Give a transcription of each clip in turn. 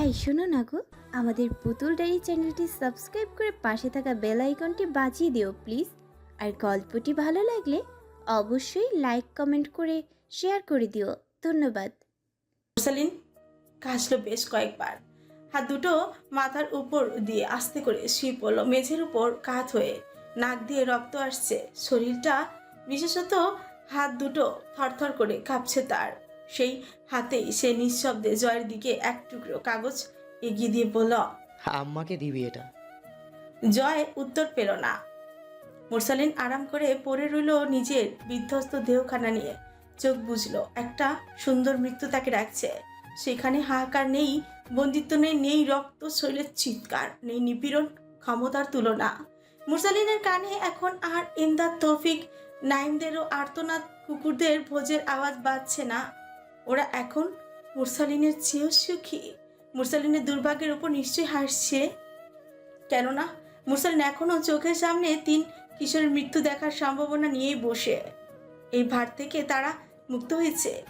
এই, শোনো না গো। আমাদের পুতুল ডায়েরি চ্যানেলটি সাবস্ক্রাইব করে পাশে থাকা বেল আইকনটি বাজিয়ে দিও, প্লিজ। আর গল্পটি ভালো লাগলে অবশ্যই লাইক, কমেন্ট করে শেয়ার করে দিও। ধন্যবাদ। মুরসালিন কাশলো বেশ কয়েকবার। হাত দুটো মাথার উপর দিয়ে আস্তে করে শুয়ে পড়ল, মেঝের উপর কাত হয়ে নাক দিয়ে রক্ত আসছে। শরীরটা বিশেষত হাত দুটো থরথর করে কাঁপছে তার। সেই হাতেই সে নিঃশব্দে জয়ের দিকে এক টুকরো কাগজ এগিয়ে দিয়ে বলল আম্মাকে দিবি এটা। জয় উত্তর পেল না। মুরসালিন আরাম করে পড়ে রইল নিজের বিধ্বস্ত দেহখানা নিয়ে। চোখ বুঝলো একটা সুন্দর মৃত্যু তাকে রাখছে সেখানে হাহাকার নেই বন্দিত্ব নেই নেই রক্ত শৈলের চিৎকার নেই নিপীড়ন ক্ষমতার তুলনা। মুরসালিনের কানে এখন আর ইমদাদ তৌফিক নাইমদেরও আর্তনাদ কুকুরদের ভোজের আওয়াজ বাজছে না। ওরা এখন মুরসালিনের চেয়েও সুখী। মুরসালিনের দুর্ভাগ্যের উপর নিশ্চয়ই হাসছে। কেননা মুরসালিন এখনও চোখের সামনে তিন কিশোরের মৃত্যু দেখার সম্ভাবনা নিয়েই বসে। এই ভার থেকে তারা মুক্ত হয়েছে।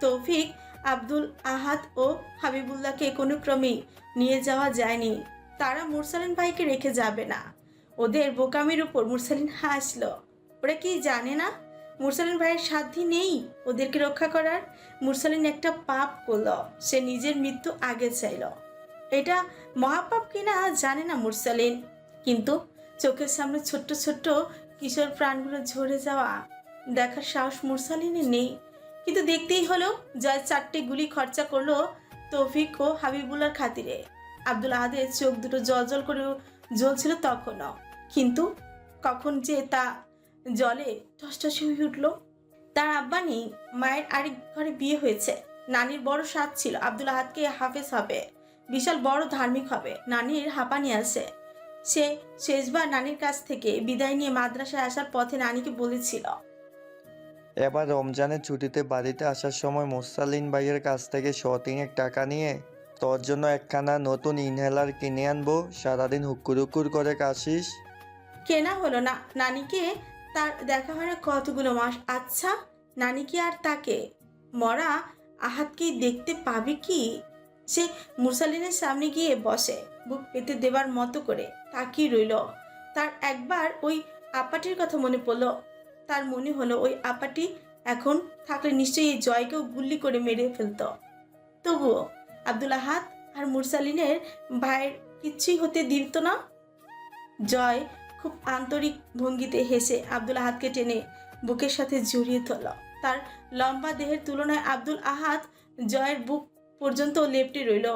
তৌফিক, আব্দুল আহাদ ও হাবিবুল্লাহকে কোনো ক্রমেই নিয়ে যাওয়া যায়নি। তারা মুরসালিন ভাইকে রেখে যাবে না। ওদের বোকামির উপর মুরসালিন হাসলো। ওরা কি জানে না? মুরসালিন ভাইয়ের সাধ্যি নেই ওদেরকে রক্ষা করার। মুরসালিন একটা পাপ করল, সে নিজের মৃত্যু আগে চাইলো। এটা মহাপাপ কিনা জানে না মুরসালিন। কিন্তু চোখের সামনে ছোট্ট ছোট্ট কিশোর প্রাণগুলো ঝরে যাওয়া দেখার সাহস মুরসালিনের নেই। কিন্তু দেখতেই হলো জয় চারটে গুলি খরচা করল তৌফিক ও হাবিবুল্লার খাতিরে। আব্দুল আহাদের চোখ দুটো জল জল করে জ্বলছিল তখনও। কিন্তু কখন যে তা জলে টসটসে হয়ে উঠল। তার আব্বা নেই মায়ের আরেক ঘরে বিয়ে হয়েছে। নানির বড় স্বাদ ছিল আব্দুল আহাদকে হাফেজ হবে। বিশাল বড় ধার্মিক হবে নানির হাঁপানি আছে। সে শেষবার নানির কাছ থেকে বিদায় নিয়ে মাদ্রাসায় আসার পথে নানিকে বলেছিল। এবার রমজানের ছুটিতে বাড়িতে আসার সময় মোসালিন ভাইয়ের কাছ থেকে শতিংয়ের টাকা নিয়ে তোর জন্য একখানা নতুন ইনহেলার কিনে আনব সারাদিন হুক্কুর হুক্কুর করে কাশিস। কেনা হলো না নানিকে তার দেখা হয় না কতগুলো মাস। আচ্ছা নানি কি আর তাকে? মরা আহাতকে দেখতে পাবে কি? সে মুরসালিনের সামনে গিয়ে বসে, বুক পেতে দেবার মতো করে তাকিয়ে রইল। তার একবার ওই আপাটির কথা মনে পড়ল। তার মনে হলো ওই আপাটি এখন থাকলে নিশ্চয়ই এই জয়কেও গুল্লি করে মেরে ফেলতো। তবুও আব্দুল আহাদ আর মুরসালিনের ভাইয়ের কিচ্ছুই হতে দিত না? জয় খুব আন্তরিক ভঙ্গিতে হেসে আব্দুল আহাদকে টেনে বুকের সাথে জড়িয়ে ধরল। তার লম্বা দেহের তুলনায় আব্দুল আহাদ জয়ের বুক পর্যন্ত লেপটে রইল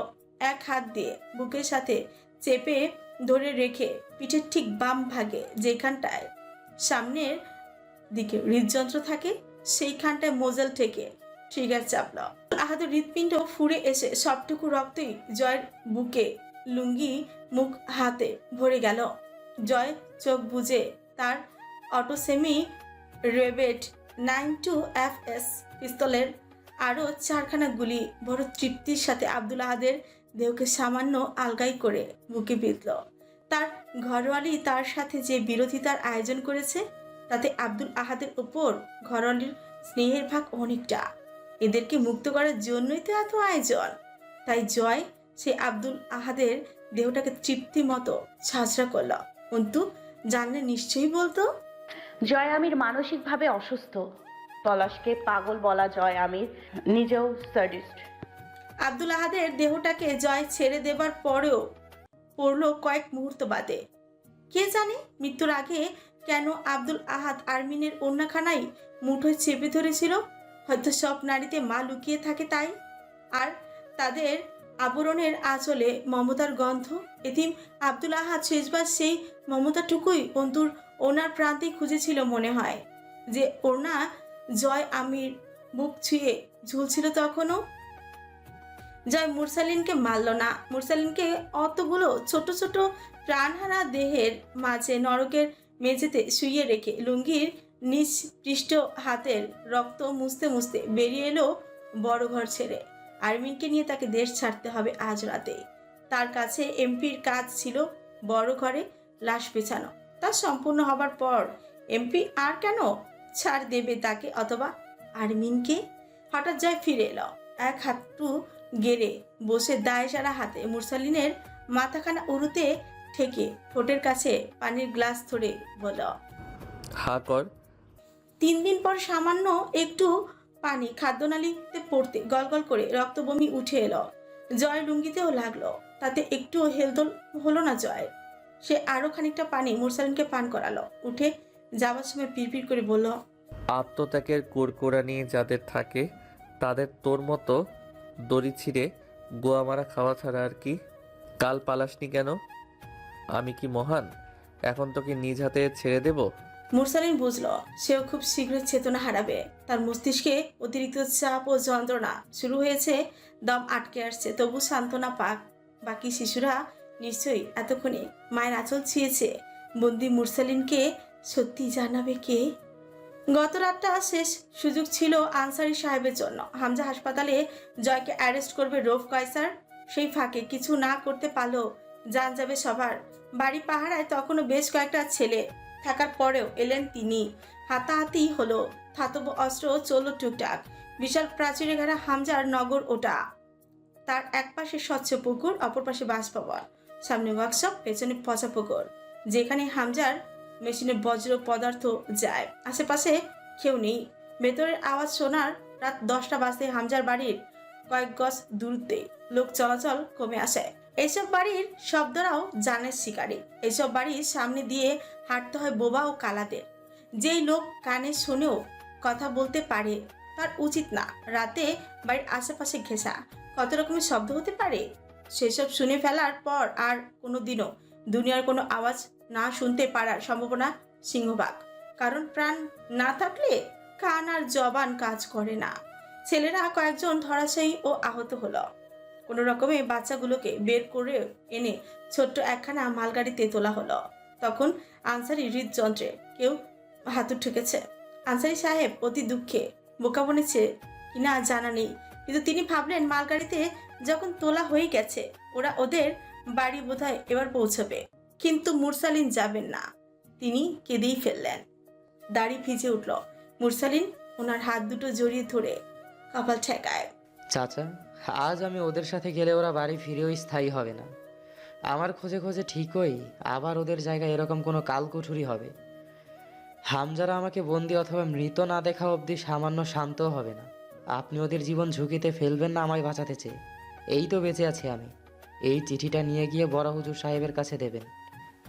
এক হাত দিয়ে। বুকের সাথে চেপে ধরে রেখে পিঠের ঠিক বাম ভাগে যেখানটায় সামনের দিকে হৃদযন্ত্র থাকে, সেইখানটায় মোজাল থেকে ট্রিগার চাপল। আহাদের হৃৎপিণ্ড ফুড়ে এসে সবটুকু রক্তই জয়ের বুকে লুঙ্গি মুখ হাতে ভরে গেল। জয় চোখ বুজে তার অটোসেমি রেবেট নাইন টু এফ এস পিস্তলের আরও চারখানা গুলি বড় তৃপ্তির সাথে আব্দুল আহাদের দেহকে সামান্য আলগাই করে বুকে বিঁধল। তার ঘরওয়ালি তার সাথে যে বিরোধিতার আয়োজন করেছে, তাতে আব্দুল আহাদের ওপর ঘরওয়ালির স্নেহের ভাগ অনেকটা। এদেরকে মুক্ত করার জন্যই তো এত আয়োজন। তাই জয় সে আব্দুল আহাদের দেহটাকে তৃপ্তি মতো ছাঁচড়া করল। অন্তু জানলে নিশ্চয়ই বলতো? জয় আমির মানসিকভাবে অসুস্থ। পলাশকে পাগল বলা জয় আমির নিজেও সাডিস্ট আব্দুল আহাদের দেহটাকে জয় ছেড়ে দেবার পরেও পড়ল কয়েক মুহূর্ত বাদে। কে জানে মৃত্যুর আগে কেন আব্দুল আহাদ আর্মিনের অন্যখানাই মুঠোয় চেপে ধরেছিল? হয়তো সব নারীতে মা লুকিয়ে থাকে তাই। আর তাদের আবরণের আঁচলে মমতার গন্ধ। এতিম আব্দুল আহাদ শেষবার সেই মমতাটুকুই অন্তুর ওনার প্রান্তেই খুঁজেছিল মনে হয়। যে ওনা জয় আমির বুক ছুঁয়ে ঝুলছিল তখনও। জয় মুরসালিনকে মারল না। মুরসালিনকে অতগুলো ছোট ছোট প্রাণহারা দেহের মাঝে নরকের মেঝেতে শুইয়ে রেখে লুঙ্গির পৃষ্ঠ হাতের রক্ত মুছতে মুছতে বেরিয়ে এলো বড় ঘর ছেড়ে। আরমিনকে নিয়ে তাকে দেশ ছাড়তে হবে আজ রাতে। তার কাছে এমপির কাজ ছিল বড় ঘরে লাশ পেছানো। তা সম্পূর্ণ হবার পর এমপি আর কেন ছাড় দেবে তাকে অথবা আরমিনকে? হঠাৎ জয় ফিরে এলো। এক হাতটু গেড়ে বসে দায় সারা হাতে মুরসালিনের মাথাখানা উড়ুতে ঠেকে ঠোঁটের কাছে পানির গ্লাস ধরে বলল হা কর। তিন দিন পর সামান্য একটু পানি খাদ্যনালীতে পড়তে গলগল করে রক্তবমি উঠে এলো। জয় লুঙ্গিতেও লাগল। তাতে একটুও হেলদোল হলো না জয় সে আরও খানিকটা পানি মুরসালিনকে পান করালো। উঠে যাওয়ার সময় পিড়পিড় করে বলল, আত্মত্যাগের কোরকোরানি যাদের থাকে, তাদের তোর মতো দড়ি ছিঁড়ে গোয়া মারা খাওয়া ছাড়া আর কি? কাল পালাসনি কেন? আমি কি মহান? এখন তোকে নিজ হাতে ছেড়ে দেব? মুরসালিন বুঝলো, সেও খুব শীঘ্রই চেতনা হারাবে। তার মস্তিষ্কে অতিরিক্ত চাপ ও যন্ত্রণা শুরু হয়েছে, দম আটকে আসছে, তবু সান্ত্বনা পাক। বাকি শিশুরা নিশ্চয়ই এতক্ষণে মায়ের আঁচল ছিঁয়েছে। বন্দি মুরসালিনকে সত্যি জানাবে কে? গত রাতটা শেষ সুযোগ ছিল আনসারি সাহেবের জন্য। হামজা হাসপাতালে জয়কে অ্যারেস্ট করবে রোফ কয়সার। সেই ফাঁকে কিছু না করতে পারলেও জান যাবে সবার। বাড়ি পাহারায় তখনও বেশ কয়েকটা ছেলে থাকার পরেও এলেন তিনি। হাতাহাতি হলো, ধাতব অস্ত্র চলল টুকটাক। বিশাল প্রাচীরে ঘেরা হামজার নগর ওটা। তার এক পাশে স্বচ্ছ পুকুর, অপর পাশে বাসভবন। সামনে ওয়ার্কশপ পেছনে পচা পুকুর। যেখানে হামজার মেশিনে বজ্র পদার্থ যায়। আশেপাশে কেউ নেই। ভেতরের আওয়াজ শোনার রাত দশটা বাজতে হামজার বাড়ির কয়েক গজ দূরত্বে লোক চলাচল কমে আসে। এইসব বাড়ির শব্দরাও জানের শিকারী। এইসব বাড়ির সামনে দিয়ে হাঁটতে হয় বোবা ও কালাদের। যেই লোক কানে শুনেও কথা বলতে পারে, তার উচিত না। রাতে বাড়ির আশেপাশে ঘেঁষা। কত রকমের শব্দ হতে পারে? সেসব শুনে ফেলার পর আর কোনো দিনও দুনিয়ার কোনো আওয়াজ না শুনতে পারার সম্ভাবনা সিংহভাগ। কারণ প্রাণ না থাকলে কান আর জবান কাজ করে না। ছেলেরা কয়েকজন ধরাশায়ী ও আহত হলো। কোনো রকমে বাচ্চাগুলোকে বের করে এনে ছোট্ট একখানা মালগাড়িতে তোলা হলো। তখন আনসারি হৃদযন্ত্রে কেউ হাতুর ঠুকেছে। আনসারি সাহেব অতি দুঃখে বোকা বনেছে কিনা জানা নেই। কিন্তু তিনি ভাবলেন মালগাড়িতে যখন তোলা হয়ে গেছে, ওরা ওদের বাড়ি বোধহয় এবার পৌঁছবে। কিন্তু মুরসালিন যাবেন না। তিনি কেঁদেই ফেললেন। দাড়ি ভিজে উঠল। মুরসালিন ওনার হাত দুটো জড়িয়ে ধরে কপাল ঠেকায়। চাচা আজ আমি ওদের সাথে গেলে ওরা বাড়ি ফিরেও স্থায়ী হবে না। আমার খোঁজে খোঁজে ঠিকই আবার ওদের জায়গায় এরকম কোনো কালকুঠুরি হবে। হামজারা আমাকে বন্দি অথবা মৃত না দেখা অবধি সামান্য শান্তও হবে না। আপনি ওদের জীবন ঝুঁকিতে ফেলবেন না আমায় বাঁচাতে চেয়ে। এই তো বেঁচে আছি আমি। এই চিঠিটা নিয়ে গিয়ে বড় হুজুর সাহেবের কাছে দেবেন।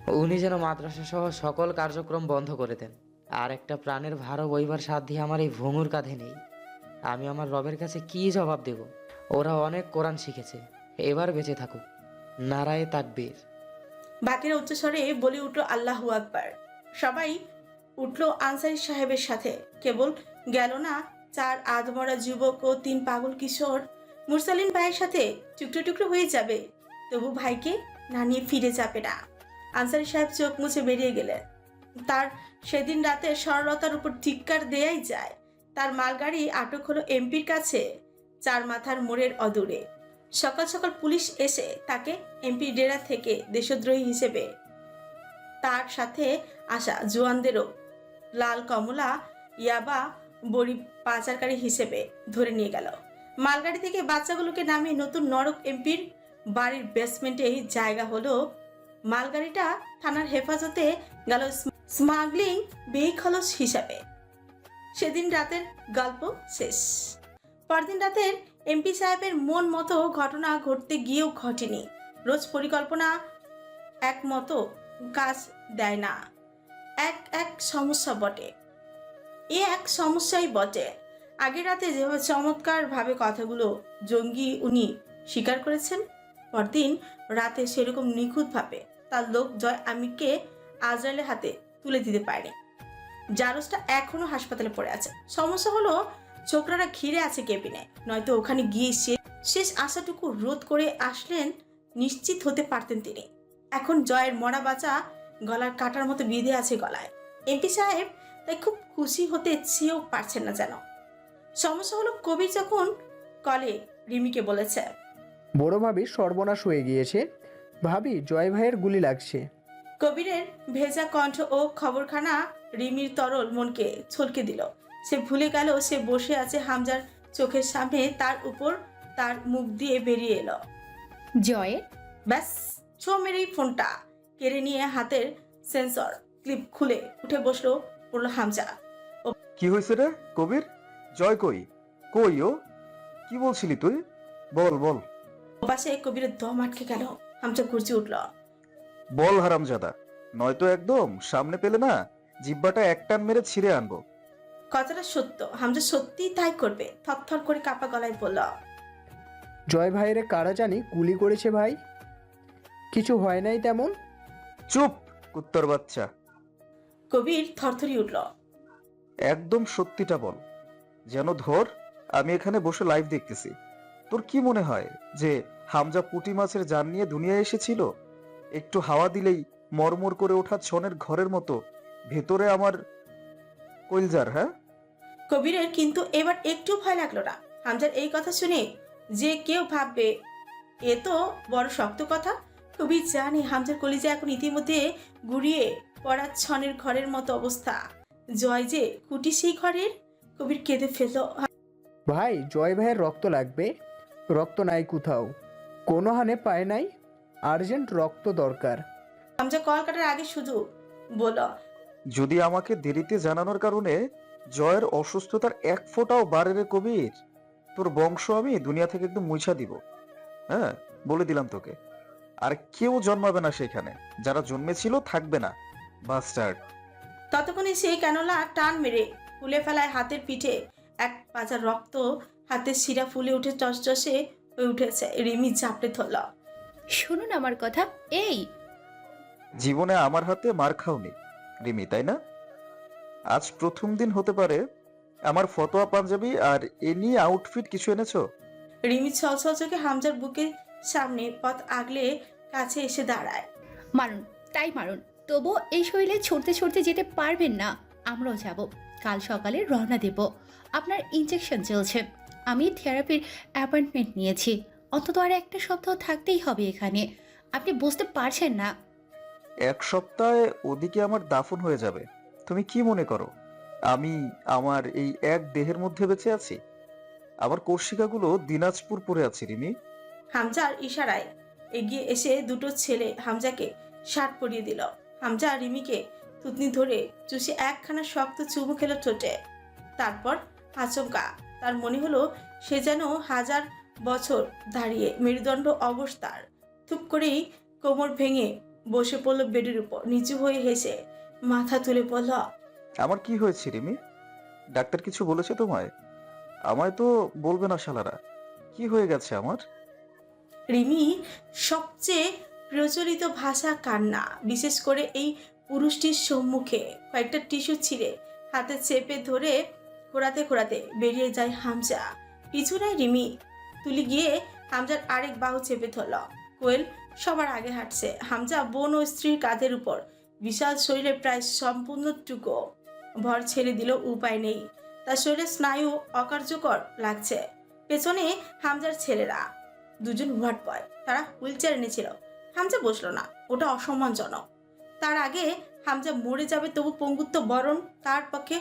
উনি যেন মাদ্রাসা সহ সকল কার্যক্রম বন্ধ করে দেন। আর একটা প্রাণের ভারও বইবার সাধ্য আমার এই ভঙ্গুর কাঁধে নেই। আমি আমার রবের কাছে কি জবাব দেব? ওরা অনেক কোরআন শিখেছে। এবার বেঁচে থাকুক। নারায়ে তাকবীর। বাকিরা উচ্চস্বরে বলে উঠল আল্লাহু আকবার। সবাই উঠল আনসারি সাহেবের সাথে। কেবল গেল না চার আধমরা যুবক ও তিন পাগল কিশোর। মুরসালিন ভাইয়ের সাথে টুকরো টুকরো হয়ে যাবে। তবু ভাইকে না নিয়ে ফিরে যাবে না। আনসারি সাহেব চোখ মুছে বেরিয়ে গেলেন। তার সেদিন রাতে সরলতার উপর ধিক্কার দেয়াই যায়। তার মালগাড়ি আটক হলো এমপির কাছে। চার মাথার মোড়ের অদূরে। সকাল সকাল পুলিশ এসে তাকে এমপি ডেরা থেকে দেশদ্রোহী হিসেবে তার সাথে আসা জোয়ানদেরও লাল কমলা, ইয়াবা, বড়ি পাচারকারী হিসেবে ধরে নিয়ে গেল। মালগাড়ি থেকে বাচ্চাগুলোকে নামিয়ে নতুন নরক এমপির বাড়ির বেসমেন্টেই জায়গা হলো। মালগাড়িটা থানার হেফাজতে গেল স্মাগলিং বেখলস হিসাবে। সেদিন রাতের গল্প শেষ। পরদিন রাতের এমপি সাহেবের মন মতো ঘটনা ঘটতে গিয়েও ঘটেনি। রোজ পরিকল্পনা এক মতো কাজ দেয় না। এক এক সমস্যা বটে। এ এক সমস্যাই বটে। আগের রাতে যেভাবে চমৎকারভাবে কথাগুলো জঙ্গি উনি স্বীকার করেছেন, পরদিন রাতে সেরকম নিখুঁতভাবে তার লোক জয় আমিকে আজরায়েলের হাতে তুলে দিতে পারেনি। জারসটা এখনও হাসপাতালে পড়ে আছে। সমস্যা হলো ছোকরারা ঘিরে আছে কেবিনে। নয়তো ওখানে গিয়ে সে শেষ আশাটুকু রোধ করে আসলেন নিশ্চিত হতে পারতেন তিনি। এখন জয়ের মরা বাঁচা গলার কাটার মতো বিঁধে আছে গলায়। এমপি সাহেব তাই খুব খুশি হতে চেয়েও পারছেন না যেন। সমস্যা হলো কবির যখন কলে রিমিকে বলেছে বড় ভাবির সর্বনাশ হয়ে গিয়েছে। ভাবি জয় ভাইয়ের গুলি লাগছে। কবিরের ভেজা কণ্ঠ ও খবরখানা রিমির তরল মনকে ছলকে দিল। সে ভুলে গেল সে বসে আছে হামজার চোখের সামনে তার উপর তার মুখ দিয়ে বেরিয়ে এলো। জয়ের ব্যাস ছো মেরেই ফোনটা কেড়ে নিয়ে হাতের সেন্সর ক্লিপ খুলে উঠে বসল পড়ল হামজা। কি হয়েছে রে কবির? জয় কই? কই ও? কি বলছিলি তুই? বল বল। ওপাশে কবিরের দম আটকে গেল হামজা গর্জে উঠল। বল হারামজাদা নয়তো একদম সামনে পেলে না জিব্বাটা এক টান মেরে ছিঁড়ে আনব। কথাটা সত্য। হামজা সত্যিই তাই করবে। থরথর করে কাপা গলায় বলল জয় ভাইয়ের কারা জানি গুলি করেছে ভাই? কিছু হয় নাই তেমন? চুপ কুত্তর বাচ্চা। কবির থরথরি উঠল একদম সত্যিটা বল। যেন ধর আমি এখানে বসে লাইভ দেখতেছি। তোর কি মনে হয় যে হামজা পুঁটি মাছের জান নিয়ে দুনিয়ায় এসেছিল? একটু হাওয়া দিলেই মরমর করে ওঠা ছনের ঘরের মতো। ভেতরে আমার কইলজার হ্যাঁ? কবিরের কিন্তু এবার একটু ভয় লাগল না। হামজার এই কথা শুনে যে কেউ ভাববে এ তো বড় শক্ত কথা। কবির জানে হামজার কলিজা এখন ইতিমধ্যে গুড়িয়ে পড়া ছনের ঘরের মতো অবস্থা। জয় যে কুটি সেই ঘরের কবির কেঁদে ফেল ভাই জয় ভাইয়ের রক্ত লাগবে। রক্ত নাই কোথাও। কোনো হানে পায় নাই। আর্জেন্ট রক্ত দরকার। হামজা কল কাটার আগে শুধু বলল যদি আমাকে দেরিতে জানানোর কারণে জয়ের অসুস্থতার এক ফোঁটাও বাড়ে রে কবির। তোর বংশ আমি দুনিয়া থেকে একদম মুছা দিব। হ্যাঁ বলে দিলাম তোকে। আর কেউ জন্মাবে না সেখানে। যারা জন্মেছিল থাকবে না। বাস্টার্ড। ততক্ষণে সেই ক্যানোলা টান মেরে ফুলে ফেলায় হাতের পিঠে এক পাজার রক্ত হাতের শিরা ফুলে উঠে চসচসে হয়ে উঠেছে। রিমি চাপড়ে ধরল শুনুন আমার কথা এই জীবনে আমার হাতে মার খাওনি। রিমি তাই না? আজ প্রথম দিন হতে পারে। আমার ফতোয়া পাঞ্জাবি আর এনি আউটফিট কিছু এনেছো? রিমি ছল ছল চোখে হামজার বুকের সামনে পথ আগলে কাছে এসে দাঁড়ায়। মারুন তাই মারুন। তবু এই শরীরে ছড়তে ছড়তে যেতে পারবেন না। আমরাও যাব। কাল সকালে রওনা দেব। আপনার ইঞ্জেকশন চলছে। আমি থেরাপির অ্যাপয়েন্টমেন্ট নিয়েছি। অন্তত আর একটা সপ্তাহ থাকতেই হবে এখানে। আপনি বুঝতে পারছেন না। এক সপ্তাহে ওদিকে আমার দাফন হয়ে যাবে। তুমি কি মনে করো? আমি আমার এই এক দেহের মধ্যে বেঁচে আছি? আমার কর্ষিকাগুলো দিনাজপুর পরে আছে, রিমি। হামজার ইশারায় এগিয়ে এসে দুটো ছেলে হামজাকে শার্ট পরিয়ে দিল। হামজা রিমিকে থুতনি ধরে চুষে একখানা শক্ত চুমু খেলো ঠোঁটে। তারপর আচমকা, তার মনে হলো সে যেন হাজার বছর দাঁড়িয়ে মেরুদণ্ড অবস্থার। থুপ করেই কোমর ভেঙে বসে পড়ল বেডের উপর, নিচু হয়ে হেসে মাথা তুলে পড়ল আমার কি হয়েছে রিমি? ডাক্তার কিছু বলেছে তোমায়? আমায় তো বলবে না শালারা। কি হয়ে গেছে আমার? রিমি সবচেয়ে প্রচলিত ভাষা কান্না বিশেষ করে এই পুরুষটির সম্মুখে। কয়েকটা টিস্যু ছিঁড়ে হাতে চেপে ধরে ঘোরাতে ঘোরাতে বেরিয়ে যায় হামজা। পিছু নেয় রিমি তুলি গিয়ে হামজার আরেক বাহু চেপে ধরল। কোয়েল সবার আগে হাঁটছে। হামজা বোন ও স্ত্রীর কাঁধের উপর বিশাল শরীরে প্রায় সম্পূর্ণটুকু ভর ছেড়ে দিল উপায় নেই। তার শরীরে স্নায়ু অকার্যকর লাগছে। পেছনে হামজার ছেলেরা। দুজন ওয়ার্ড বয়। তারা হুইল চেয়ার এনেছিল। হামজা বসল না। ওটা অসম্মানজনক। তার আগে হামজা মরে যাবে তবু পঙ্গুত্ব বরণ তার পক্ষে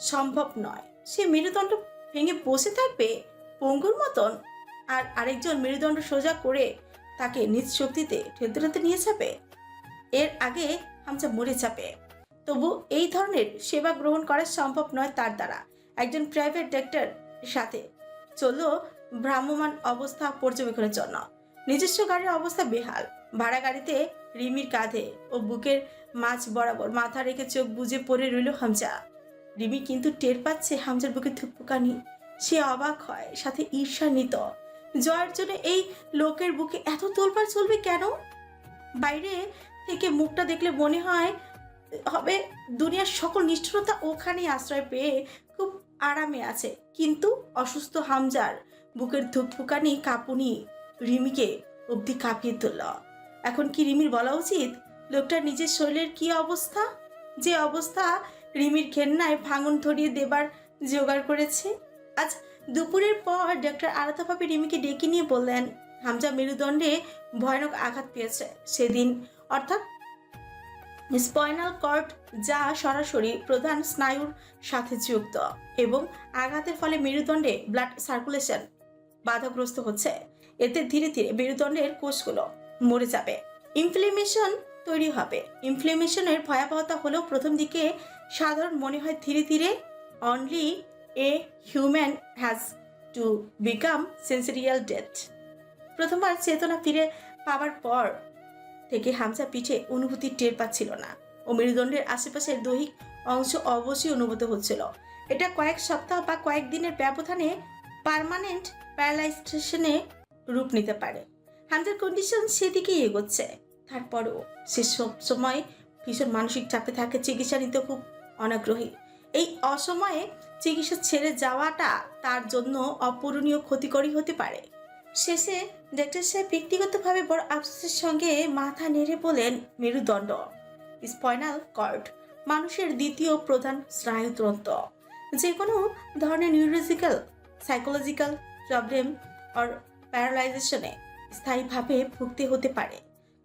সম্ভব নয়। সে মেরুদণ্ড ভেঙে বসে থাকবে পঙ্গুর মতন। আর আরেকজন মেরুদণ্ড সোজা করে তাকে নিজ শক্তিতে ঠেলতে ঠেলতে নিয়ে যাবে। এর আগে হামজা মরে যাবে। তবু এই ধরনের সেবা গ্রহণ করা সম্ভব নয় তার দ্বারা, একজন প্রাইভেট ডাক্তার সাথে। চলল ভ্রাম্যমান অবস্থা পর্যবেক্ষণের জন্য। নিজস্ব গাড়ির অবস্থা বেহাল। ভাড়া গাড়িতে রিমির কাঁধে ও বুকের মাছ বরাবর মাথা রেখে চোখ বুজে পড়ে রইল হামজা। রিমি কিন্তু টের পাচ্ছে হামজার বুকে থুকপুকানি সে অবাক হয়, সাথে ঈর্ষান্বিত। জয়ের জন্য এই লোকের বুকে এত তোলপাড় চলবে কেন? বাইরে থেকে মুখটা দেখলে মনে হয়, হবে দুনিয়ার সকল নিষ্ঠুরতা ওখানেই আশ্রয় পেয়ে খুব আরামে আছে। কিন্তু অসুস্থ হামজার বুকের ধুকফুকানি কাঁপুনি রিমিকে অবধি কাঁপিয়ে তুলল। এখন কি রিমির বলা উচিত? লোকটার নিজের শরীরের কি অবস্থা? যে অবস্থা রিমির ঘেন্নায় ভাঙন ধরিয়ে দেবার জোগাড় করেছে? আজ দুপুরের পর ডক্টর আলাদাভাবে রিমিকে ডেকে নিয়ে বললেন, হামজা মেরুদণ্ডে ভয়ানক আঘাত পেয়েছে। সেদিন অর্থাৎ স্পাইনাল কর্ড যা সরাসরি প্রধান স্নায়ুর সাথে যুক্ত এবং আঘাতের ফলে মেরুদণ্ডে ব্লাড সার্কুলেশন বাধাগ্রস্ত হচ্ছে। এতে ধীরে ধীরে মেরুদণ্ডের কোষগুলো মরে যাবে। ইনফ্লেমেশন তৈরি হবে। ইনফ্লেমেশনের ভয়াবহতা হলেও প্রথম দিকে সাধারণ মনে হয় ধীরে ধীরে only a human has to become sensorial death প্রথমবার চেতনা ফিরে পাওয়ার পর থেকে হামজা পিঠে অনুভূতি টের পাচ্ছিল না। ও মেরুদণ্ডের আশেপাশের দৈহিক অংশ অবশ্যই অনুভূত হচ্ছিল। এটা কয়েক সপ্তাহ বা কয়েকদিনের ব্যবধানে পার্মানেন্ট প্যারালাইজেশনে রূপ নিতে পারে। হামজার কন্ডিশন সেদিকেই এগোচ্ছে। তারপরও সে সব সময় ভীষণ মানসিক চাপে থাকে, চিকিৎসা নিতে খুব অনাগ্রহী। এই অসময়ে চিকিৎসা ছেড়ে যাওয়াটা তার জন্য অপূরণীয় ক্ষতিকরই হতে পারে। শেষে ডাক্তার সাহেব ব্যক্তিগতভাবে বড় আফসোসের সঙ্গে মাথা নেড়ে বলেন, মেরুদণ্ড, স্পাইনাল কর্ড, মানুষের দ্বিতীয় প্রধান স্নায়ুতন্ত্র। যে কোনো ধরনের নিউরোজিক্যাল সাইকোলজিক্যাল প্রবলেম অর প্যারালাইজেশনে স্থায়ীভাবে ভুগতে হতে পারে।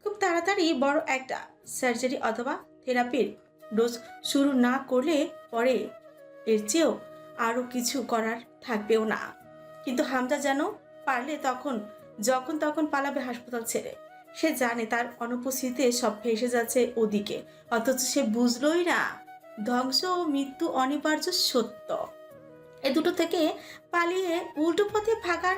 খুব তাড়াতাড়ি বড় একটা সার্জারি অথবা থেরাপির ডোজ শুরু না করলে পরে এর চেয়েও আরও কিছু করার থাকবেও না। কিন্তু হামজা যেন পারলে তখন যখন তখন পালাবে হাসপাতাল ছেড়ে। সে জানে তার অনুপস্থিতিতে সব ভেসে যাচ্ছে ওদিকে। অথচ সে বুঝলই না, ধ্বংস ও মৃত্যু অনিবার্য সত্য। এ দুটো থেকে পালিয়ে উল্টো পথে ভাগার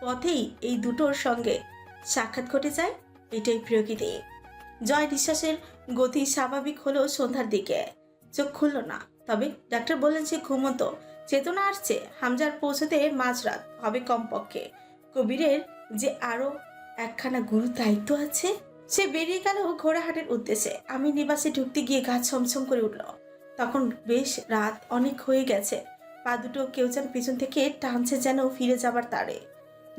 পথেই এই দুটোর সঙ্গে সাক্ষাৎ ঘটে যায় এটাই প্রকৃতি। জয় নিঃশ্বাসের গতি স্বাভাবিক হলেও সন্ধ্যার দিকে। চোখ খুলল না, তবে ডাক্তার বললেন সে ঘুমন্ত। চেতনা আসছে, হামজার পৌঁছতে মাঝরাত হবে কমপক্ষে। কবিরের যে আরও একখানা গুরু দায়িত্ব আছে? সে বেরিয়ে গেল ঘোড়াহাটের উদ্দেশ্যে। আমি নিবাসে ঢুকতে গিয়ে গা ছমছম করে উঠল। তখন বেশ রাত অনেক হয়ে গেছে। পা দুটো কেউ যেন পিছন থেকে টানছে যেন ফিরে যাবার তারে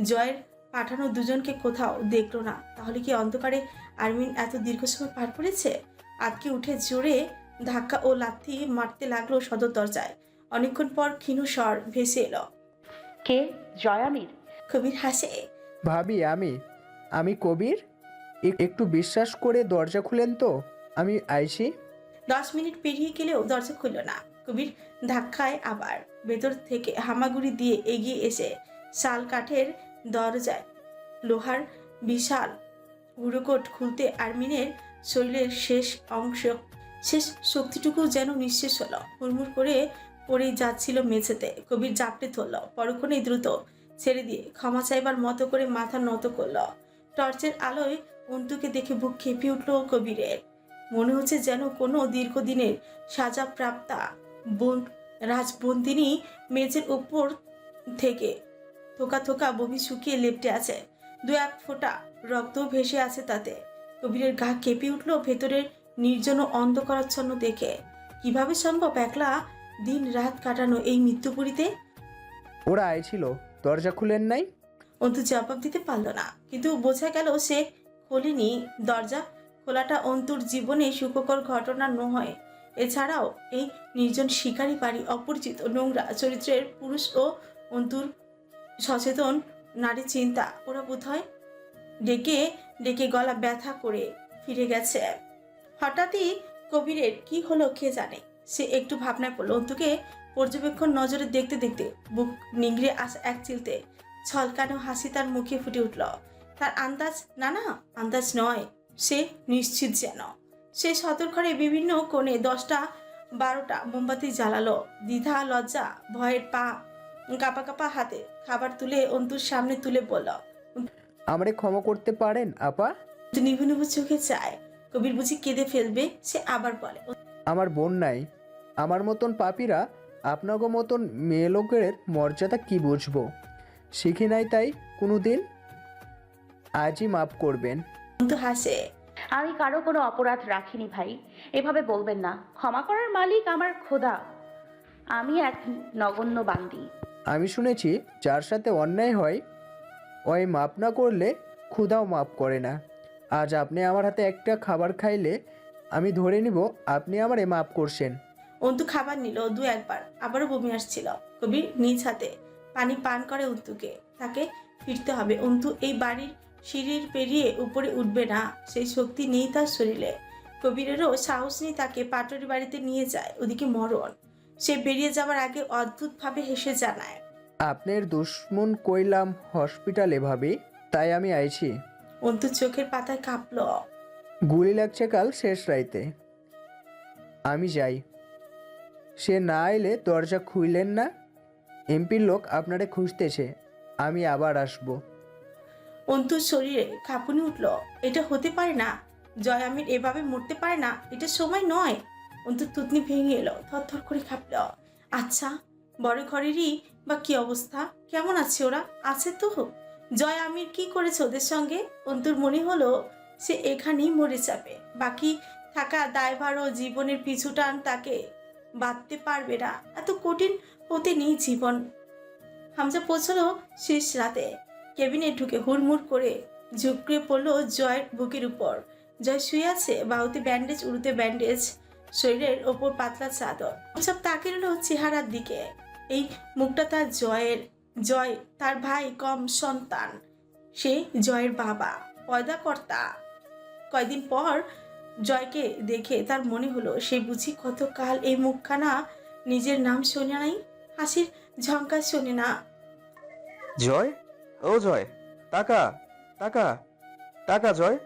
জয়ের পাঠানো দুজনকে কোথাও দেখল না। তাহলে কি অন্ধকারে আরমিন এত দীর্ঘ সময় পার করেছে? আটকে উঠে জোরে ধাক্কা ও লাথি মারতে লাগল সদর দরজায়। অনেকক্ষণ পর ক্ষীণ স্বর ভেসে এলো। কে? জয়ামির কবির হাসে। ভাবি, আমি আমি কবির? একটু বিশ্বাস করে দরজা খুলেন তো। আমি আইসি। দশ মিনিট পেরিয়ে গেলেও দরজা খুলল না। কবির ধাক্কায় আবার ভেতর থেকে হামাগুড়ি দিয়ে এগিয়ে এসে শাল কাঠের দরজায় লোহার বিশাল উড়োকোট খুলতে আরমিনের শরীরের শেষ অংশ, শেষ শক্তিটুকু যেন নিঃশেষ হলো। হুড়মুড় করে পড়ে যাচ্ছিল মেঝেতে। কবির জাপটে ধরল। পরক্ষণেই দ্রুত ছেড়ে দিয়ে ক্ষমা চাইবার মতো করে মাথা নত করল। টর্চের আলোয় অন্তুকে দেখে বুক খেপে উঠল কবিরের। মনে হচ্ছে যেন কোনো দীর্ঘদিনের সাজা প্রাপ্তা বন, রাজবন্দিনী মেঝের উপর থেকে থোকা থোকা বমি শুকিয়ে লেপটে আছে। দু এক ফোঁটা রক্ত ভেসে আছে তাতে। কবিরের গা কেঁপে উঠল ভেতরের নির্জন অন্ধকারাচ্ছন্ন দেখে। কীভাবে সম্ভব একলা দিন রাত কাটানো এই মৃত্যুপুরীতে? ওরা আইছিল দরজা খুলেন নাই? অন্তু জবাব দিতে পারল না, কিন্তু বোঝা গেল সে খোলেনি দরজা। খোলাটা অন্তুর জীবনে সুখকর ঘটনা নয়। এছাড়াও এই নির্জন শিকারী বাড়ি অপরিচিত নোংরা, চরিত্রের পুরুষ ও অন্তুর সচেতন নারী চিন্তা। ওরা বোধ হয় ডেকে ডেকে গলা ব্যথা করে ফিরে গেছে। হঠাৎই কবিরের কি হলো কে জানে? সে একটু ভাবনায় পড়ল, অন্তুকে পর্যবেক্ষণ নজরে দেখতে দেখতে বুক নিংড়ে আসা এক চিলতে। ছলকানো হাসি তার মুখে ফুটে উঠল। তার আন্দাজ না না আন্দাজ নয় সে নিশ্চিত যেন। সে সতর্করে বিভিন্ন কোণে দশটা বারোটা মোমবাতি জ্বালালো। দ্বিধা লজ্জা ভয়ের পা কাপা কাপা হাতে খাবার তুলে অন্তুর সামনে তুলে বলল আমারে ক্ষমা করতে পারেন আপা? নিভু নিভু চোখে চায়। কবির বুঝি কেঁদে ফেলবে সে আবার বলে আমার বোন নাই। আমার মতন পাপিরা আপনাগো মতন মেয়ে লোকের মর্যাদা কি বুঝব? শিখি নাই তাই কোনো দিন আজই মাফ করবেন। অন্তু হাসে আমি কারও কোনো অপরাধ রাখিনি ভাই এভাবে বলবেন না। ক্ষমা করার মালিক আমার খোদা। আমি এক নগণ্য বান্দি। আমি শুনেছি যার সাথে অন্যায় হয় ওই মাপ না করলে ক্ষুধাও মাপ করে না। আজ আপনি আমার হাতে একটা খাবার খাইলে আমি ধরে নিব আপনি আমারে মাপ করছেন। অন্তু খাবার নিল দু একবার আবারও বমি আসছিল। কবির নিজ হাতে পানি পান করে অন্তুকে। তাকে ফিরতে হবে। অন্তু এই বাড়ির সিঁড়ির পেরিয়ে উপরে উঠবে না সেই শক্তি নেই তার শরীরে। কবিরেরও সাহস নেই তাকে পাটরি বাড়িতে নিয়ে যায় ওদিকে মরণ। সে বেরিয়ে যাওয়ার আগে অদ্ভুতভাবে হেসে জানায় আপনার দুশ্মন কইলাম হসপিটালে ভাবি তাই আমি আইছি। অন্তু চোখের পাতায় কাঁপল। গুলি লাগছে কাল শেষ রাইতে। আমি যাই। সে না এলে দরজা খুইলেন না? এমপির লোক আপনারে খুঁজতেছে, আমি আবার আসব। অন্তুর শরীরে কাঁপুনি উঠল, এটা হতে পারে না। জয় আমির এভাবে মরতে পারে না, এটা সময় নয়। অন্তুর তুতনি ভেঙে এলো, থরথর করে খাপল। আচ্ছা বড় ঘরেরই বা কি অবস্থা? কেমন আছে ওরা? আছে তো। জয় আমির কি করেছে ওদের সঙ্গে? অন্তুর মনে হলো, সে এখানেই মরে যাবে। বাকি থাকা দায়ভার ও জীবনের পিছু টান তাকে বাঁধতে পারবে না। এত কঠিন হতে নেই জীবন। হামজা পৌঁছালো শেষ রাতে। কেবিনে ঢুকে হুড়মুড় করে ঝুঁকড়ে পড়ল জয়ের বুকের উপর। জয় শুয়ে আছে, বাহুতে ব্যান্ডেজ উড়ুতে ব্যান্ডেজ শরীরের ওপর পাতলা চাদর। সব তাকে রইল চেহারার দিকে। এই মুখটা তার জয়ের। জয় তার ভাই, কম সন্তান। সে জয়ের বাবা, পয়দা কর্তা। কয়দিন পর জয়কে দেখে তার মনে হলো সে বুঝি কতকাল এই মুখখানা নিজের নাম শোনে নাই? হাসির ঝঙ্কার শোনে না। জয়? ও জয় টাকা টাকা টাকা জয়?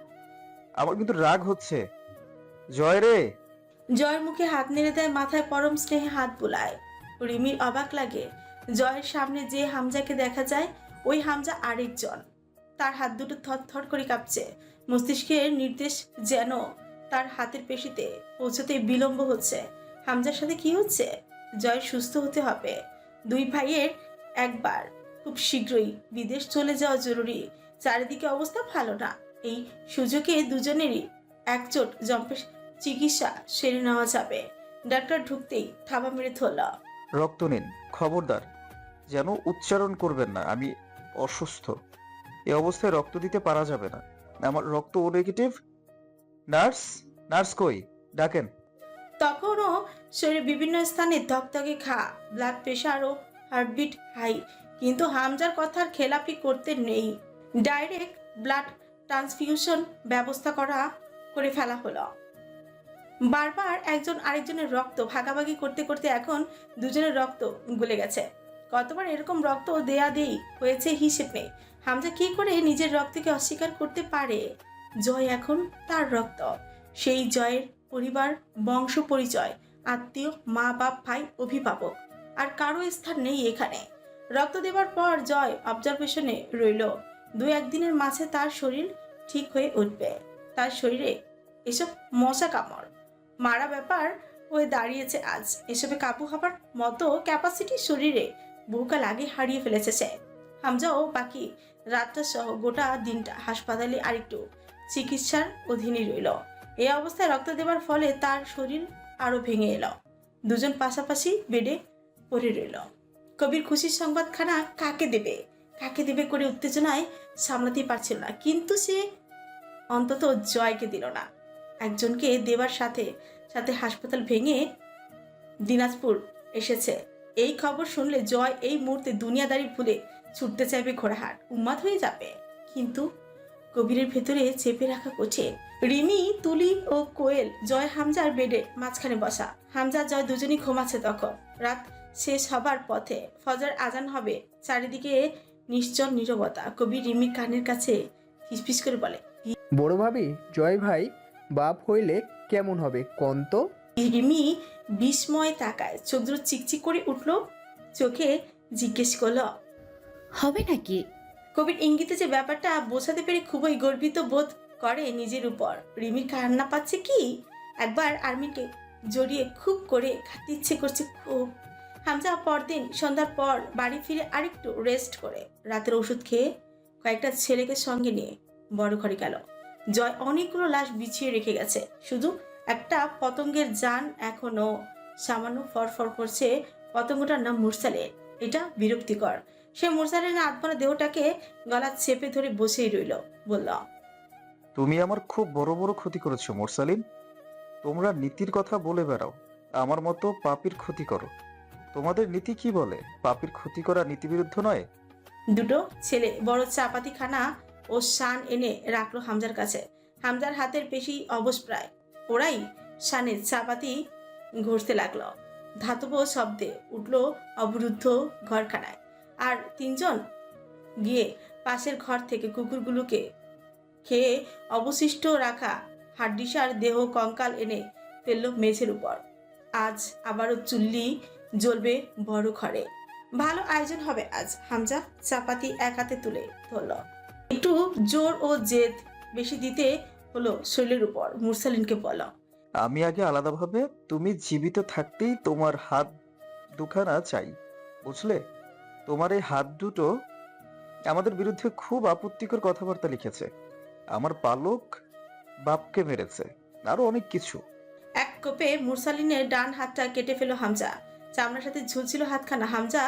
আমার কিন্তু রাগ হচ্ছে। জয় রে! জয়ের মুখে হাত নেড়ে দেয় মাথায় পরম স্নেহে হাত বুলায়। রিমির অবাক লাগে জয়ের সামনে যে হামজাকে দেখা যায় ওই হামজা আরেকজন। তার হাত দুটো থর থর করে কাঁপছে মস্তিষ্কের নির্দেশ যেন তার হাতের পেশিতে পৌঁছতে বিলম্ব হচ্ছে। হামজার সাথে কি হচ্ছে? জয় সুস্থ হতে হবে। দুই ভাইয়ের একবার খুব শীঘ্রই বিদেশ চলে যাওয়া জরুরি। চারিদিকে অবস্থা ভালো না। এই সুযোগে দুজনেরই একচোট জম্পেশ চিকিৎসা সেরে নেওয়া যাবে। ডাক্তার ঢুকতেই থাবা মেরে ধরল। রক্ত নিন, খবরদার। যেন উচ্চারণ করবেন না, আমি অসুস্থ। এই অবস্থায় রক্ত দিতে পারা যাবে না। আমার রক্ত ও নেগেটিভ নার্স? নার্স কই? ডাকেন। তখনও শরীরে বিভিন্ন স্থানে ধকধকে খা ব্লাড প্রেশার ও হার্টবিট হাই কিন্তু হামজার কথার খেলাপি করতে নেই। ডাইরেক্ট ব্লাড ট্রান্সফিউশন ব্যবস্থা করা, করে ফেলা হলো। বারবার একজন আরেকজনের রক্ত ভাগাভাগি করতে করতে এখন দুজনের রক্ত গলে গেছে। কতবার এরকম রক্ত দেয়া দেই হয়েছে হিসেব নেই। হামজা কি করে নিজের রক্তকে অস্বীকার করতে পারে? জয় এখন তার রক্ত। সেই জয়ের পরিবার, বংশ পরিচয়, আত্মীয়, মা, বাপ, ভাই, অভিভাবক। আর কারও স্থান নেই এখানে। রক্ত দেবার পর জয় অবজারভেশনে রইল। দু একদিনের মাঝে তার শরীর ঠিক হয়ে উঠবে। তার শরীরে এসব মশা কামড়। মারা ব্যাপার হয়ে দাঁড়িয়েছে আজ। এসবে কাবু হবার মতো ক্যাপাসিটি শরীরে বহুকাল আগে হারিয়ে ফেলেছে সে। হামজাও বাকি রাতটা সহ গোটা দিনটা হাসপাতালে আরেকটু চিকিৎসার অধীনে রইল। এই অবস্থায় রক্ত দেবার ফলে তার শরীর আরও ভেঙে এলো। দুজন পাশাপাশি বেডে পড়ে রইল। কবির খুশির সংবাদখানা কাকে দেবে? কাকে দেবে করে উত্তেজনায় সামলাতেই পারছিল না। কিন্তু সে অন্তত জয়কে দিল না। একজনকে দেবার সাথে সাথে হাসপাতাল ভেঙে দিনাজপুর এসেছে। এই খবর শুনলে জয় এই মুহূর্তে দুনিয়াদারি ভুলে ছুটতে চাইবে ঘোড়াহাট। উন্মাদ হয়ে যাবে। কিন্তু কবিরের ভেতরে চেপে রাখা কঠিন রিমি তুলি ও কোয়েল জয় হামজার বেডে মাঝখানে বসা। হামজা জয় দুজনই ঘুমাচ্ছে তখন। রাত শেষ হবার পথে ফজর আজান হবে। চারিদিকে নিশ্চল নীরবতা। কবি রিমির কানের কাছে ফিসফিস করে বলে বড় ভাবি জয় ভাই বাপ হইলে কেমন হবে? কন্ত? রিমি বিস্ময় তাকায় চোখ দুটো চিকচিক করে উঠল চোখে জিজ্ঞেস করল হবে নাকি? কবির ইঙ্গিতে যে ব্যাপারটা বোঝাতে পেরে খুবই গর্বিত বোধ করে নিজের উপর। রিমির কান্না পাচ্ছে কি? একবার আর্মিকে জড়িয়ে খুব করে খাতে ইচ্ছে করছে খুব। হামজা পরদিন সন্ধ্যার পর বাড়ি ফিরে আরেকটু রেস্ট করে। রাতের ওষুধ খেয়ে কয়েকটা ছেলেকে সঙ্গে নিয়ে বড় ঘরে গেল। জয় অনেকগুলো লাশ বিছিয়ে রেখে গেছে। শুধু একটা পতঙ্গের যান এখনও। সামান্য ফরফর করছে পতঙ্গটার নাম মুরসালে এটা বিরক্তিকর। সে মুরসালের আত্মার দেহটাকে গলা চেপে ধরে বসেই রইল। বলল তুমি আমার খুব বড় বড় ক্ষতি করেছ মোরসালিন। তোমরা নীতির কথা বলে বেড়াও আমার মতো পাপির ক্ষতি করো। তোমাদের নীতি কি বলে? পাপির ক্ষতি করা নীতিবিরুদ্ধ নয়। দুটো ছেলে বড় চাপাতি খানা ও শান এনে রাখল হামজার কাছে। হামজার হাতের পেশি অবশ প্রায়। ওরাই শানের চাপাতি ঘষতে লাগল। ধাতব শব্দে উঠল অবরুদ্ধ ঘরখানায়। আর তিনজন? গিয়ে পাশের ঘর থেকে কুকুরগুলোকে খেয়ে অবশিষ্ট রাখা হাড্ডিসার দেহ কঙ্কাল এনে ফেলল মেঝের উপর। আজ আবারও চুল্লি জ্বলবে বড় ঘরে। ভালো আয়োজন হবে আজ, হামজা চাপাতি এক হাতে তুলে ধরল। একটু জোর ও জেদ বেশি দিতে হলো শরীরের উপর, মুরসালিনকে বলল। আমি আগে আলাদাভাবে, তুমি জীবিত থাকতেই তোমার হাত দুখানা চাই, বুঝলে? তোমার এই হাত দুটো আমাদের বিরুদ্ধে খুব আপত্তিকর কথাবার্তা লিখেছে। আমার পালক বাপকে মেরেছে, আরও অনেক কিছু। এক কোপে মুরসালিনের ডান হাতটা কেটে ফেল হামজা। চামড়ার সাথে ঝুলছিল হাতখানা। হামজা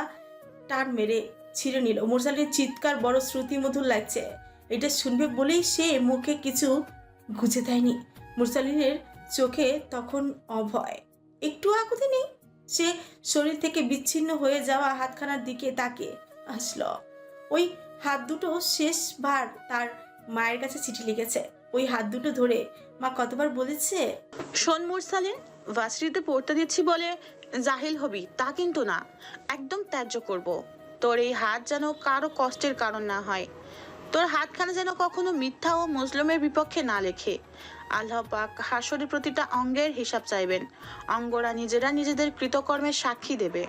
টান মেরে ছিঁড়ে নিল। মুরসালিনের চিৎকার বড় শ্রুতিমধুর লাগছে। এটা শুনবে বলেই সে মুখে কিছু গুজে দেয়নি। মুরসালিনের চোখে তখন অভয়। একটু আকুতি নেই? সে শরীর থেকে বিচ্ছিন্ন হয়ে যাওয়া হাতখানার দিকে তাকে আসলো। ওই হাত দুটো শেষবার তার মায়ের কাছে চিঠি লিখেছে। ওই হাত দুটো ধরে মা কতবার বলেছে? শোন মুরসালিন ভার্সিটিতে পড়তে দিচ্ছি বলে জাহিল হবি, তা কিন্তু না। একদম ত্যায্য করব। তোর এই হাত যেন কারও কষ্টের কারণ না হয়। তোর হাতখানা যেন কখনো মিথ্যা ও মুসলিমের বিপক্ষে না লেখে। আল্লাহ পাক প্রতিটা অঙ্গের হিসাব চাইবেন। অঙ্গরা নিজেরা নিজেদের কৃতকর্মের সাক্ষী দেবে।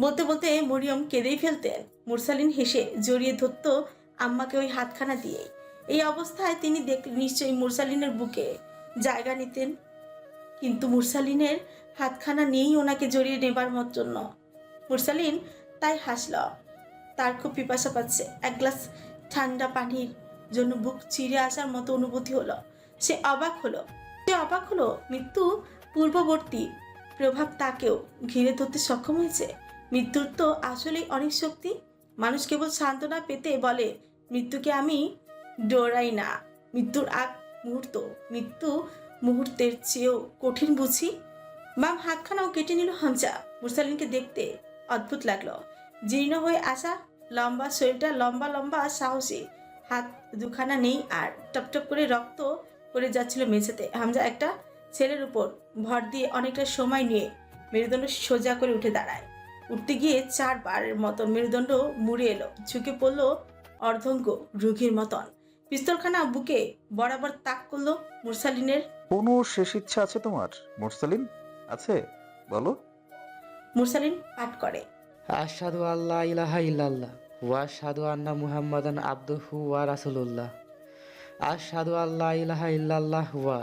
বলতে বলতে মরিয়ম কেঁদেই ফেলতেন মুরসালিন হেসে জড়িয়ে ধরত আম্মাকে ওই হাতখানা দিয়ে এই অবস্থায় তিনি দেখলেন নিশ্চয়ই মুরসালিনের বুকে জায়গা নিতেন। কিন্তু মুরসালিনের হাতখানা নেই ওনাকে জড়িয়ে নেবার মত জন্য মুরসালিন তাই হাসল। তার খুব পিপাসা পাচ্ছে। এক গ্লাস ঠান্ডা পানির জন্য বুক চিরে আসার মতো অনুভূতি হলো। সে অবাক হলো। সে অবাক হলো মৃত্যু পূর্ববর্তী প্রভাব তাকেও ঘিরে ধরতে সক্ষম হয়েছে। মৃত্যুর তো আসলেই অনেক শক্তি। মানুষ কেবল সান্ত্বনা পেতে বলে, মৃত্যুকে আমি ডোরাই না। মৃত্যুর আগ মুহূর্ত, মৃত্যু মুহূর্তের চেয়েও কঠিন বুঝি। বাম হাতখানাও কেটে নিল হামজা। মুরসালিনকে দেখতে অদ্ভুত লাগল। জীর্ণ হয়ে আসা লম্বা শরীরটা লম্বা লম্বা সাহসী। হাত দুখানা নেই আর টপটপ করে রক্ত পড়ে যাচ্ছিল মেঝেতে। হামজা একটা ছেলের উপর ভর দিয়ে অনেকটা সময় নিয়ে মেরুদণ্ড সোজা করে উঠে দাঁড়ায়। উঠতে গিয়ে চারবারের মতন মেরুদণ্ড মুড়ে এলো ঝুঁকে পড়ল অর্ধঙ্গ রুঘির মতন। পিস্তলখানা বুকে বরাবর তাক করল মুরসালিনের। কোনো শেষ ইচ্ছা আছে তোমার? মুরসালিন আছে? বলো। মুরসালিন পাঠ করে। আশহাদু আল্লাহ ইলাহা ইল্লাল্লাহ ওয়া আশহাদু আন্না মুহাম্মাদান আবদুহু ওয়া রাসূলুল্লাহ। আশহাদু আল্লাহ ইলাহা ইল্লাল্লাহ ওয়া।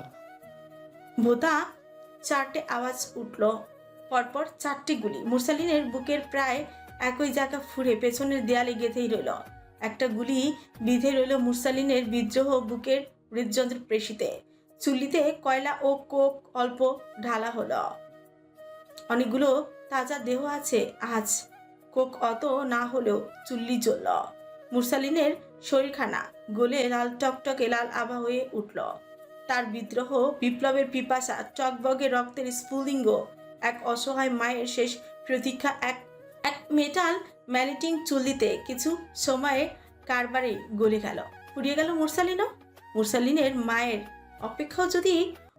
ভোতা চারটে আওয়াজ উঠল, পরপর চারটি গুলি। মুরসালিনের বুকের প্রায় একই জায়গা ফুরে পেছনের দেয়ালে গেঁথেই রইল। একটা গুলি বিধে রইল মুরসালিনের বিদ্রোহ বুকের হৃদযন্ত্র প্রেষিতে চুল্লিতে কয়লা ও কোক অল্প ঢালা হলো। অনেকগুলো তাজা দেহ আছে, আজ কোক অত না হলেও চুল্লি জ্বলল। মুরসালিনের শরীরখানা গলে লাল টকটকে লাল আভা হয়ে উঠল। তার বিদ্রোহ, বিপ্লবের পিপাসা টকবগে রক্তের স্ফুলিঙ্গ, এক অসহায় মায়ের শেষ প্রতীক্ষা, এক এক মেটাল ম্যানেটিং চুল্লিতে কিছু সময়ে কারবারে গলে গেল। ফুরিয়ে গেল মুরসালিনও? মুরসালিনের মায়ের অপেক্ষাও যদি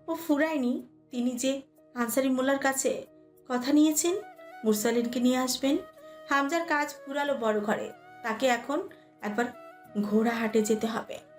ও ফুরায়নি, তিনি যে আনসারি মোল্লার কাছে কথা নিয়েছেন, মুরসালিনকে নিয়ে আসবেন? হামজার কাজ পুরালো বড় ঘরে। তাকে এখন একবার ঘোড়া হাটে যেতে হবে।